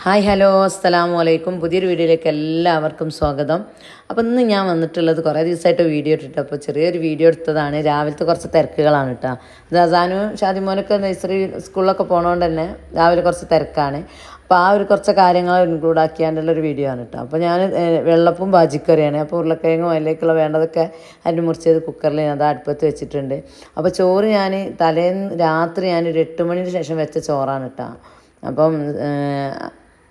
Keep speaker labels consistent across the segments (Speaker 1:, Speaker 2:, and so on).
Speaker 1: Hi hello അസ്സലാമു അലൈക്കും. പുതിയൊരു വീഡിയോയിലേക്ക് എല്ലാവർക്കും സ്വാഗതം. അപ്പോൾ ഇന്ന് ഞാൻ വന്നിട്ടുള്ളത് കുറേ ദിവസമായിട്ട് വീഡിയോ ഇട്ടിട്ട്. അപ്പോൾ ചെറിയൊരു വീഡിയോ എടുത്തതാണ്. രാവിലത്തെ കുറച്ച് തിരക്കുകളാണ് കേട്ടോ. അത് അസാനു ഷാദിമോനൊക്കെ നഴ്സറി സ്കൂളിലൊക്കെ പോണതുകൊണ്ട് തന്നെ രാവിലെ കുറച്ച് തിരക്കാണ്. അപ്പോൾ ആ ഒരു കുറച്ച് കാര്യങ്ങൾ ഇൻക്ലൂഡ് ആക്കിയാണ്ടുള്ള ഒരു വീഡിയോ ആണ് കേട്ടോ. അപ്പോൾ ഞാൻ വെള്ളപ്പും ബാജിക്കറിയാണ്. അപ്പോൾ ഉരുളക്കിഴങ്ങും അതിലേക്കുള്ള വേണ്ടതൊക്കെ അരി മുറിച്ചത് കുക്കറിൽ ഞാൻ അത് അടുപ്പത്ത് വെച്ചിട്ടുണ്ട്. അപ്പോൾ ചോറ് ഞാൻ തലേന്ന് രാത്രി ഞാൻ എട്ട് മണിന് ശേഷം വെച്ച ചോറാണ് കേട്ടോ. അപ്പം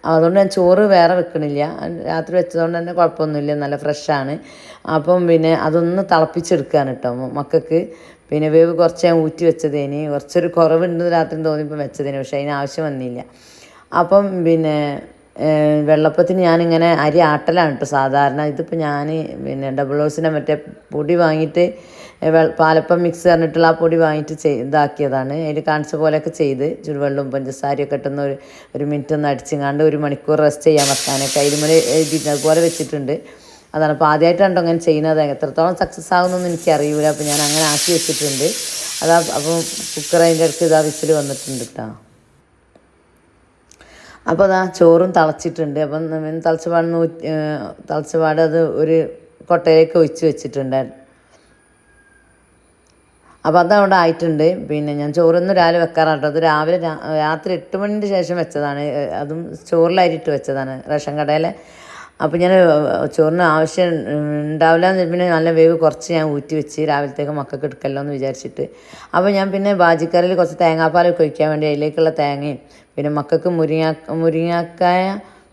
Speaker 1: അതുകൊണ്ട് ഞാൻ ചോറ് വേറെ വെക്കണില്ല. രാത്രി വെച്ചതുകൊണ്ട് തന്നെ കുഴപ്പമൊന്നുമില്ല. നല്ല ഫ്രഷാണ് അപ്പം പിന്നെ അതൊന്ന് തിളപ്പിച്ചെടുക്കുകയാണ് കേട്ടോ മക്കൾക്ക്. പിന്നെ വേവ് കുറച്ച് ഞാൻ ഊറ്റി വെച്ചതേന്. കുറച്ചൊരു കുറവുണ്ട് രാത്രി തോന്നിയപ്പോൾ വെച്ചതിന്. പക്ഷേ അതിന് ആവശ്യം വന്നില്ല. അപ്പം പിന്നെ വെള്ളപ്പത്തിന് ഞാനിങ്ങനെ അരി ആട്ടലാണ് കേട്ടോ സാധാരണ. ഇതിപ്പോൾ ഞാൻ പിന്നെ ഡബിൾ ഹൗസിന്റെ മറ്റേ പൊടി വാങ്ങിയിട്ട് പാലപ്പം മിക്സ് പറഞ്ഞിട്ടുള്ള ആ പൊടി വാങ്ങിയിട്ട് ചെയ് ഇതാക്കിയതാണ്. അതിൽ കാണിച്ച പോലെയൊക്കെ ചെയ്ത് ചുടുവെള്ളവും പഞ്ചസാരയൊക്കെ ഇട്ടുന്ന ഒരു ഒരു മിനിറ്റ് ഒന്ന് അടിച്ചിങ്ങാണ്ട് ഒരു മണിക്കൂർ റെസ്റ്റ് ചെയ്യാൻ വെക്കാനൊക്കെ അതിൽ എഴുതിയിട്ട് അതുപോലെ വെച്ചിട്ടുണ്ട്. അതാണ്. അപ്പോൾ ആദ്യമായിട്ടാണ് അങ്ങനെ ചെയ്യുന്നത്. എത്രത്തോളം സക്സസ് ആകുന്നൊന്നും എനിക്കറിയില്ല അപ്പോൾ ഞാൻ അങ്ങനെ ആക്കി വെച്ചിട്ടുണ്ട്. അതാ അപ്പോൾ കുക്കർ അതിന്റെ അടുത്ത് ഇതാ വിസിൽ വന്നിട്ടുണ്ട് കേട്ടോ അപ്പോൾ അതാ ചോറും തിളച്ചിട്ടുണ്ട്. അപ്പം തിളച്ചപാട് തിളച്ചപാട് അത് ഒരു കൊട്ടയിലേക്ക് ഒഴിച്ച് വെച്ചിട്ടുണ്ട്. അപ്പോൾ അതവിടെ ആയിട്ടുണ്ട്. പിന്നെ ഞാൻ ചോറൊന്നും രാവിലെ വെക്കാറുണ്ടോ അത് രാവിലെ രാത്രി എട്ട് മണിന്റെ ശേഷം വെച്ചതാണ്. അതും ചോറിലരിട്ട് വെച്ചതാണ് റേഷൻ കടയിലെ. അപ്പോൾ ഞാൻ ചോറിന് ആവശ്യം ഉണ്ടാവില്ല എന്ന് പിന്നെ നല്ല വേവ് കുറച്ച് ഞാൻ ഊറ്റി വെച്ച് രാവിലത്തേക്ക് മക്കൾക്ക് എടുക്കല്ലോ എന്ന് വിചാരിച്ചിട്ട്. അപ്പോൾ ഞാൻ പിന്നെ ബാജിക്കറിയിൽ കുറച്ച് തേങ്ങാപ്പാലൊക്കെ ഒഴിക്കാൻ വേണ്ടി അതിലേക്കുള്ള തേങ്ങയും പിന്നെ മക്കൾക്ക് മുരിങ്ങ മുരിങ്ങാക്കായ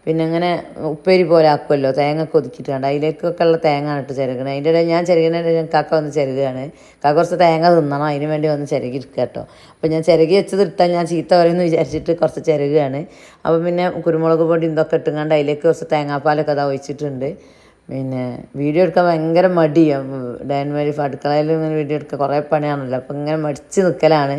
Speaker 1: പിന്നെ അങ്ങനെ ഉപ്പേരി പോലെ ആക്കുമല്ലോ തേങ്ങ കൊതിക്കിട്ട് കണ്ട് അതിലേക്കൊക്കെ ഉള്ള തേങ്ങ ഇട്ട് ചിരകണത്. അതിന്റെ ഇടയിൽ ഞാൻ ചിരകിന്റെ കാക്ക വന്ന് ചിരകുകയാണ്. കാക്ക കുറച്ച് തേങ്ങ തിന്നണം അതിന് വേണ്ടി വന്ന് ചിരകി എടുക്കുക കേട്ടോ. അപ്പോൾ ഞാൻ ചിരകി വെച്ചത് ഇട്ടാൽ ഞാൻ ചീത്ത പറയുമെന്ന് വിചാരിച്ചിട്ട് കുറച്ച് ചിരകുകയാണ്. അപ്പോൾ പിന്നെ കുരുമുളക് പൊടി ഇതൊക്കെ ഇട്ടുകൊണ്ട് അതിലേക്ക് കുറച്ച് തേങ്ങാപ്പാലൊക്കെ അതാ ഒഴിച്ചിട്ടുണ്ട്. പിന്നെ വീഡിയോ എടുക്കാൻ ഭയങ്കര മടിയാണ് ഡയൻ വഴി അടുക്കളയിൽ ഇങ്ങനെ വീഡിയോ എടുക്കാൻ കുറേ പണിയാണല്ലോ. അപ്പം ഇങ്ങനെ മടിച്ച് നിൽക്കലാണ്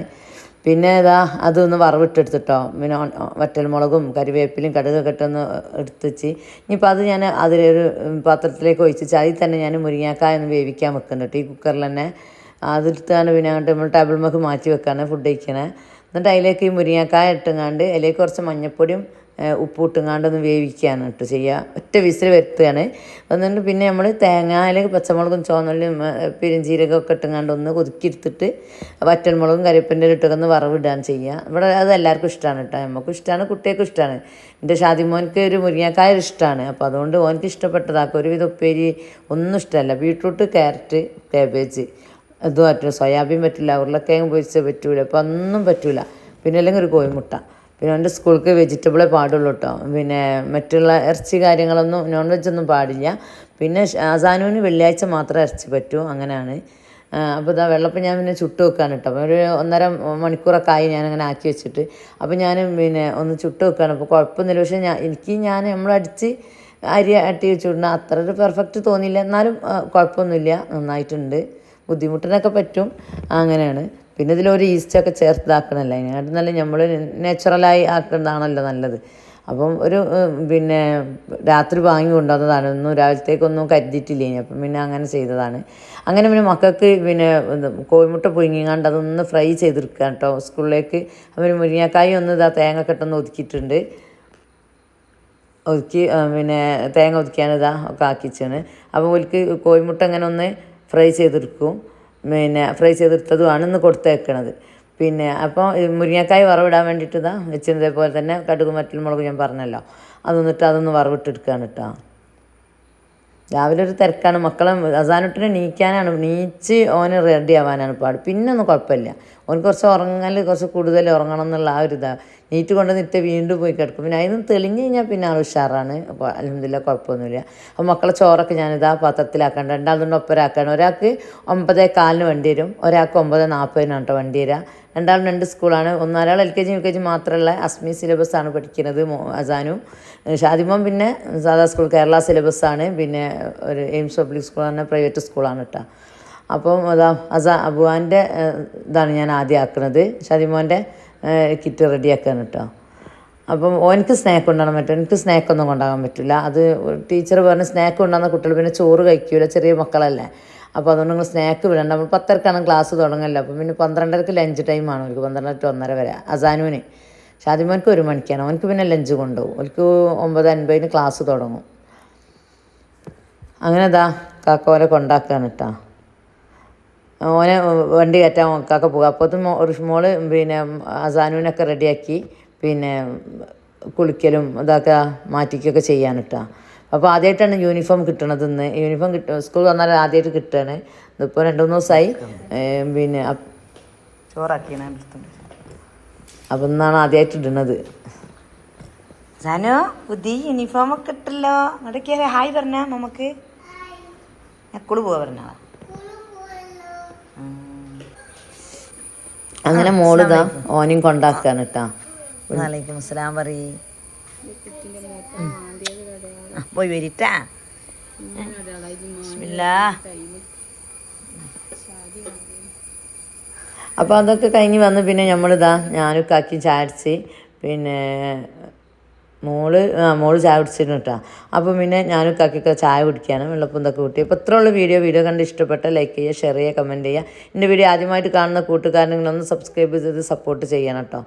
Speaker 1: പിന്നെ ഇതാ അതൊന്ന് വറവിട്ടെടുത്തിട്ടോ. പിന്നെ വറ്റൽമുളകും കരിവേപ്പിലും കടുകൊക്കെ ഇട്ടൊന്ന് എടുത്ത് വെച്ച് ഇനിയിപ്പോൾ അത് ഞാൻ അതിലൊരു പാത്രത്തിലേക്ക് ഒഴിച്ച് അതിൽ തന്നെ ഞാൻ മുരിങ്ങാക്കായ ഒന്ന് വേവിക്കാൻ വെക്കുന്നുണ്ട്. ഈ കുക്കറിൽ തന്നെ. അതെടുത്താണ് പിന്നെ അങ്ങോട്ട് നമ്മൾ ടേബിൾ മക്ക് മാറ്റി വെക്കാണ് ഫുഡ് കഴിക്കണേ. എന്നിട്ട് അതിലേക്ക് ഈ മുരിങ്ങക്കായ ഇട്ടുങ്ങാണ്ട് അതിലേക്ക് കുറച്ച് മഞ്ഞപ്പൊടിയും ഒന്ന് വേവിക്കുകയാണ് കേട്ടോ ചെയ്യുക. ഒറ്റ വിസിൽ വരുത്തുകയാണ്. എന്നിട്ട് പിന്നെ നമ്മൾ തേങ്ങയിലേക്ക് പച്ചമുളകും ചുവന്നുള്ളിയും ഏഹ് പെരുംജീരകമൊക്കെ ഇട്ടുങ്ങാണ്ട് ഒന്ന് കൊതുക്കിയെടുത്തിട്ട് വറ്റൽമുളകും കരിപ്പന്റെ ഇട്ടൊക്കെ ഒന്ന് വറവിടുകയാണ് ചെയ്യുക. ഇവിടെ അത് എല്ലാവർക്കും ഇഷ്ടമാണ് കേട്ടോ. നമുക്കും ഇഷ്ടമാണ് കുട്ടികൾക്കും ഇഷ്ടമാണ്. എന്റെ ഷാദിമോൻക്ക് ഒരു മുരിങ്ങക്കായ ഇഷ്ടമാണ്. അപ്പോൾ അതുകൊണ്ട് ഓനക്ക് ഇഷ്ടപ്പെട്ടതാക്കും ഒരുവിധ ഉപ്പേരി ഒന്നും ഇഷ്ടമല്ല. ബീട്രൂട്ട് ക്യാരറ്റ് കാബേജ് ഇത് പറ്റില്ല സോയാബീൻ പറ്റില്ല ഉരുളക്കിഴങ്ങ് പൊരിച്ച് പറ്റൂല ഇപ്പം ഒന്നും പറ്റൂല. പിന്നെ അല്ലെങ്കിൽ ഒരു കോഴിമുട്ട. പിന്നെ എന്റെ സ്കൂൾക്ക് വെജിറ്റബിളേ പാടുള്ളൂ കേട്ടോ പിന്നെ മറ്റുള്ള ഇറച്ചി കാര്യങ്ങളൊന്നും നോൺ വെജ് ഒന്നും പാടില്ല. പിന്നെ അസാനുവിന് വെള്ളിയാഴ്ച മാത്രമേ ഇറച്ചി പറ്റൂ അങ്ങനെയാണ്. അപ്പോൾ ഇതാ വെള്ളപ്പം ഞാൻ പിന്നെ ചുട്ട് വെക്കാണ് കേട്ടോ ഒരു ഒന്നര മണിക്കൂറൊക്കെ ആയി ഞാനങ്ങനെ ആക്കി വെച്ചിട്ട്. അപ്പോൾ ഞാൻ പിന്നെ ഒന്ന് ചുട്ട് വെക്കാണ്. അപ്പോൾ കുഴപ്പമൊന്നുമില്ല. പക്ഷേ ഞാൻ എനിക്ക് ഞാൻ നമ്മളടിച്ച് അരി അട്ടി വെച്ചിട്ടുണ്ട് അത്ര ഒരു പെർഫെക്റ്റ് തോന്നിയില്ല. എന്നാലും കുഴപ്പമൊന്നുമില്ല. നന്നായിട്ടുണ്ട്. ബുദ്ധിമുട്ടിനൊക്കെ പറ്റും. അങ്ങനെയാണ്. പിന്നെ ഇതിലൊരു ഈസ്റ്റൊക്കെ ചേർത്തതാക്കണമല്ലോ അതിനായിട്ട് നല്ല നമ്മൾ നാച്ചുറലായി ആക്കുന്നതാണല്ലോ നല്ലത്. അപ്പം ഒരു പിന്നെ രാത്രി വാങ്ങി കൊണ്ടുവന്നതാണ്. ഒന്നും രാവിലത്തേക്കൊന്നും കരുതിയിട്ടില്ല? ഇനി അപ്പം പിന്നെ അങ്ങനെ ചെയ്തതാണ്. അങ്ങനെ പിന്നെ മക്കൾക്ക് പിന്നെ കോഴിമുട്ട പുഴുങ്ങിങ്ങാണ്ട് അതൊന്ന് ഫ്രൈ ചെയ്തെടുക്കുക കേട്ടോ സ്കൂളിലേക്ക് അവർ മുരിങ്ങക്കായി ഒന്ന് ഇതാ തേങ്ങ കെട്ടൊന്ന് ഒതുക്കിയിട്ടുണ്ട്. ഒതുക്കി പിന്നെ തേങ്ങ ഒതുക്കിയാണ് ഇതാ ഒക്കെ ആക്കിച്ചാണ്. അപ്പോൾ ഒരിക്കൽ കോഴിമുട്ട അങ്ങനെ ഒന്ന് ഫ്രൈ ചെയ്തെടുക്കും. പിന്നെ ഫ്രൈ ചെയ്തെടുത്തതുമാണ് ഇന്ന് കൊടുത്തേക്കണത്. പിന്നെ അപ്പോൾ മുരിങ്ങക്കായ വറവിടാൻ വേണ്ടിയിട്ട് ഇതാ വെച്ചിരുന്നതേപോലെ തന്നെ കടുക് മറ്റൽ മുളക് ഞാൻ പറഞ്ഞല്ലോ. അതൊന്നിട്ട് അതൊന്ന് വറവിട്ടെടുക്കുകയാണ് കേട്ടോ രാവിലെ ഒരു തിരക്കാണ്. മക്കളെ അസാനുട്ടിനെ നീക്കാനാണ്. നീച്ച് ഓന് റെഡി ആവാനാണ് പാട്. പിന്നെ ഒന്നും കുഴപ്പമില്ല. ഓന് കുറച്ച് ഉറങ്ങൽ കുറച്ച് കൂടുതൽ ഉറങ്ങണം എന്നുള്ള ആ ഒരു ഇതാണ് നീറ്റ് കൊണ്ട് നിറ്റ് വീണ്ടും പോയി കിടക്കും. പിന്നെ അതിന് തെളിഞ്ഞ് കഴിഞ്ഞാൽ പിന്നെ ആൾ ഉഷാറാണ്. അപ്പോൾ അലഹമില്ല കുഴപ്പമൊന്നുമില്ല. അപ്പോൾ മക്കളെ ചോറൊക്കെ ഞാനിതാ പാത്രത്തിലാക്കാണ്ട്. രണ്ടാളും ഒപ്പരാക്കാണ്. ഒരാൾക്ക് ഒമ്പതേ കാലിന് വണ്ടി വരും. ഒരാൾക്ക് ഒമ്പത് നാൽപ്പതിനാണ് കേട്ടോ വണ്ടി വരിക രണ്ടാളും രണ്ട് സ്കൂളാണ്. ഒന്നൊരാൾ L K G U K G മാത്രമല്ല അസ്മി സിലബസാണ് പഠിക്കുന്നത് അസാനും. ഷാദിമോൻ പിന്നെ സാധാ സ്കൂൾ കേരള സിലബസാണ് പിന്നെ ഒരു എയിംസ് പബ്ലിക് തന്നെ പ്രൈവറ്റ് സ്കൂളാണ് കേട്ടോ അപ്പം അതാ അസാ അബുവാന്റെ ഇതാണ് ഞാൻ ആദ്യം ആക്കുന്നത് ഷതിമോന്റെ കിറ്റ് റെഡിയാക്കാണ് കേട്ടോ അപ്പം ഓനക്ക് സ്നാക്ക് കൊണ്ടുപോകാൻ പറ്റും. എനിക്ക് സ്നാക്കൊന്നും കൊണ്ടുപോകാൻ പറ്റില്ല. അത് ടീച്ചർ പറഞ്ഞ് സ്നാക്ക് കൊണ്ടുവന്ന കുട്ടികൾ പിന്നെ ചോറ് കഴിക്കൂല ചെറിയ മക്കളല്ലേ. അപ്പോൾ അതുകൊണ്ട് നിങ്ങൾ സ്നാക്ക് വിടണ്ട. നമ്മൾ പത്തരക്കാണ് ക്ലാസ് തുടങ്ങല്ലോ. അപ്പം പിന്നെ പന്ത്രണ്ടരക്ക് ലഞ്ച് ടൈമാണ് അവർക്ക് പന്ത്രണ്ടര ടു ഒന്നര വരെ. അസാനുവിന്. ഷാദിമോൻക്ക് ഒരു മണിക്കാണ്. അവനക്ക് പിന്നെ ലഞ്ച് കൊണ്ടുപോകും. അവർക്ക് ഒമ്പത് അൻപതിന് ക്ലാസ് തുടങ്ങും. അങ്ങനെ ഇതാ കാക്കോനെ കൊണ്ടാക്കാണ് കേട്ടോ ഓനെ വണ്ടി കയറ്റാൻ ഒക്കെ പോകുക അപ്പോഴത്തും ഒരു മോൾ പിന്നെ അസാനുവിനൊക്കെ റെഡിയാക്കി പിന്നെ കുളിക്കലും ഇതൊക്കെ മാറ്റിക്കൊക്കെ ചെയ്യാൻ കേട്ടോ അപ്പോൾ ആദ്യമായിട്ടാണ് യൂണിഫോം കിട്ടണത് ഇന്ന്. യൂണിഫോം കിട്ട സ്കൂൾ വന്നാൽ ആദ്യമായിട്ട് കിട്ടുകയാണ് ഇതിപ്പോൾ രണ്ട് മൂന്ന് ദിവസമായി പിന്നെ അപ്പ്
Speaker 2: ചോറാക്കിയാണ്
Speaker 1: അപ്പം ഇന്നാണ് ആദ്യമായിട്ട് ഇടുന്നത്
Speaker 2: സാനു പുതിയ യൂണിഫോം ഒക്കെ ഇട്ടല്ലോ ഹായ് പറഞ്ഞ നമുക്ക്. എക്കുൾ പോവാ പറഞ്ഞാ
Speaker 1: അങ്ങനെ മോളിതാ ഓനും കൊണ്ടാക്കാണ് കേട്ടാ
Speaker 2: വലൈക്കും അസ്സലാം പറയ്. പോയി വരിട്ടാ
Speaker 1: അപ്പോൾ അതൊക്കെ കഴിഞ്ഞ് വന്ന് പിന്നെ നമ്മളിതാ ഞാനും കാക്കി ചാടിച്ച് പിന്നെ മോൾ ആ മോൾ ചായ കുടിച്ചിരുന്നു കേട്ടോ. അപ്പം പിന്നെ ഞാനും കാക്കിയൊക്കെ ചായ കുടിക്കുകയാണ് വെള്ളപ്പം ഇതൊക്കെ കൂട്ടി. അപ്പോൾ ഇത്രയുള്ള വീഡിയോ. വീഡിയോ കണ്ട് ഇഷ്ടപ്പെട്ട ലൈക്ക് ചെയ്യുക ഷെയർ ചെയ്യുക കമന്റ് ചെയ്യുക. എന്റെ വീഡിയോ ആദ്യമായിട്ട് കാണുന്ന കൂട്ടുകാരനെങ്കിലൊന്ന് സബ്സ്ക്രൈബ് ചെയ്ത് സപ്പോർട്ട് ചെയ്യണം കേട്ടോ.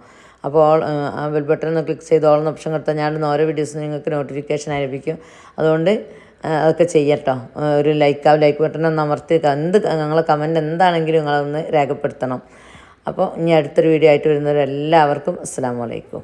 Speaker 1: അപ്പോൾ ഓൾ ആ ബെൽ ബട്ടൺ ഒന്ന് ക്ലിക്ക് ചെയ്ത് ഓൾ ഓപ്ഷൻ കൊടുത്താൽ ഞാൻ ഓരോ വീഡിയോസ് നിങ്ങൾക്ക് നോട്ടിഫിക്കേഷൻ ആയിരിക്കും. അതുകൊണ്ട് അതൊക്കെ ചെയ്യട്ടോ ഒരു ലൈക്ക് ആ ലൈക്ക് ബട്ടൺ ഒന്ന് അമർത്തി എന്ത് നിങ്ങളെ കമന്റ് എന്താണെങ്കിലും നിങ്ങളതൊന്ന് രേഖപ്പെടുത്തണം. അപ്പോൾ ഇനി അടുത്തൊരു വീഡിയോ ആയിട്ട് വരുന്നവരെല്ലാവർക്കും അസ്സാം വലൈക്കും